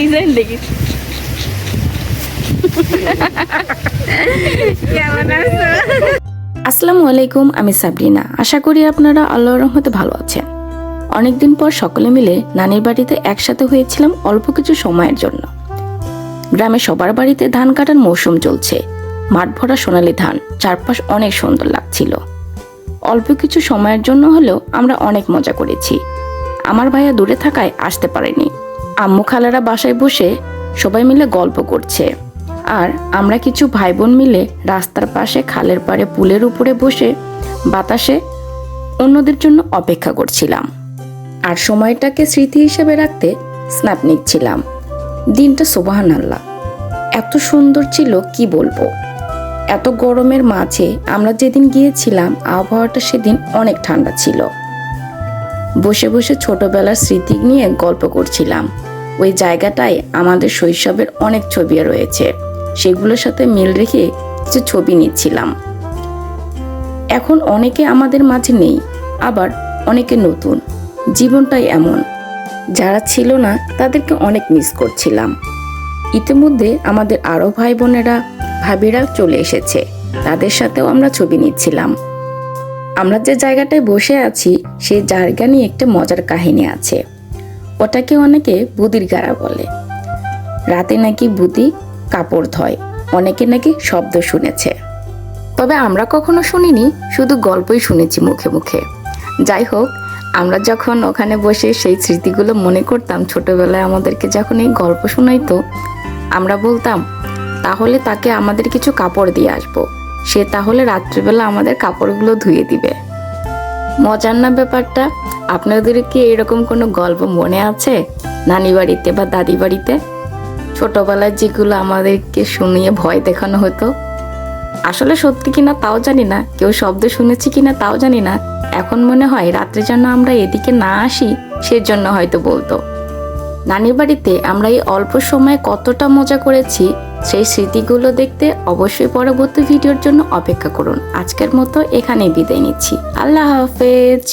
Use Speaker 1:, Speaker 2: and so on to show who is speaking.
Speaker 1: Design
Speaker 2: আসসালামু আলাইকুম, আমি সাবরিনা। আশা করি আপনারা আল্লাহর রহমতে ভালো আছেন। অনেকদিন পর সকলে মিলে নানির বাড়িতে একসাথে হয়েছিলাম অল্প কিছু সময়ের জন্য। গ্রামে সবার বাড়িতে ধান কাটার মৌসুম চলছে। মাঠ ভরা সোনালি ধান, চারপাশ অনেক সুন্দর লাগছিল। অল্প কিছু সময়ের জন্য হলেও আমরা অনেক মজা করেছি। আমার ভাইয়া দূরে থাকায় আসতে পারেনি। আম্মু খালারা বাসায় বসে সবাই মিলে গল্প করছে। আর আমরা কিছু ভাই বোন মিলে রাস্তার পাশে খালের পাড়ে পুলের উপরে বসে বাতাসে অন্যদের জন্য অপেক্ষা করছিলাম। আর সময়টাকে স্মৃতি হিসেবে রাখতে স্ন্যাপ নিচ্ছিলাম। দিনটা সোবাহান আল্লাহ এত সুন্দর ছিল, কি বলব? এত গরমের মাঝে আমরা যেদিন গিয়েছিলাম, আবহাওয়াটা সেদিন অনেক ঠান্ডা ছিল। বসে বসে ছোটবেলার স্মৃতি নিয়ে গল্প করছিলাম। ওই জায়গাটায় আমাদের শৈশবের অনেক ছবি রয়েছে। সেগুলোর সাথে মিল রেখে কিছু ছবি নিচ্ছিলাম। এখন অনেকে আমাদের মাঝে নেই, আবার অনেকে নতুন। জীবনটাই এমন। যারা ছিল না, তাদেরকে অনেক মিস করছিলাম। ইতিমধ্যে আমাদের আরও ভাই বোনেরা ভাবিরা চলে এসেছে। তাদের সাথেও আমরা ছবি নিচ্ছিলাম। আমরা যে জায়গাটায় বসে আছি সেই জায়গা নিয়ে একটা মজার কাহিনী আছে। ওটাকে অনেকে বুদির গাড়া বলে। রাতে নাকি বুদি কাপড় ধয়, অনেকে নাকি শব্দ শুনেছে। তবে আমরা কখনো শুনিনি, শুধু গল্পই শুনেছি মুখে মুখে। যাই হোক, আমরা যখন ওখানে বসে সেই স্মৃতিগুলো মনে করতাম, ছোটবেলায় আমাদেরকে যখন এই গল্প শোনাইতো, আমরা বলতাম, তাহলে তাকে আমাদের কিছু কাপড় দিয়ে আসব। সে তাহলে রাত্রিবেলা আমাদের কাপড়গুলো ধুয়ে দিবে। মজার না ব্যাপারটা? আপনাদের কি এরকম কোনো গল্প মনে আছে? নানি বাড়িতে বা দাদি বাড়িতে ছোটবেলায় যেগুলো আমাদেরকে শুনিয়ে ভয় দেখানো হতো। আসলে সত্যি কিনা তাও জানি না। কেউ শব্দ শুনেছি কিনা তাও জানি না। এখন মনে হয় রাত্রে যেন আমরা এদিকে না আসি, সেজন্য হয়তো বলতো। নানির বাড়িতে আমরা এই অল্প সময়ে কতটা মজা করেছি, সেই স্মৃতিগুলো দেখতে অবশ্যই পরবর্তী ভিডিওর জন্য অপেক্ষা করুন। আজকের মতো এখানেই বিদায় নিচ্ছি। আল্লাহ হাফেজ।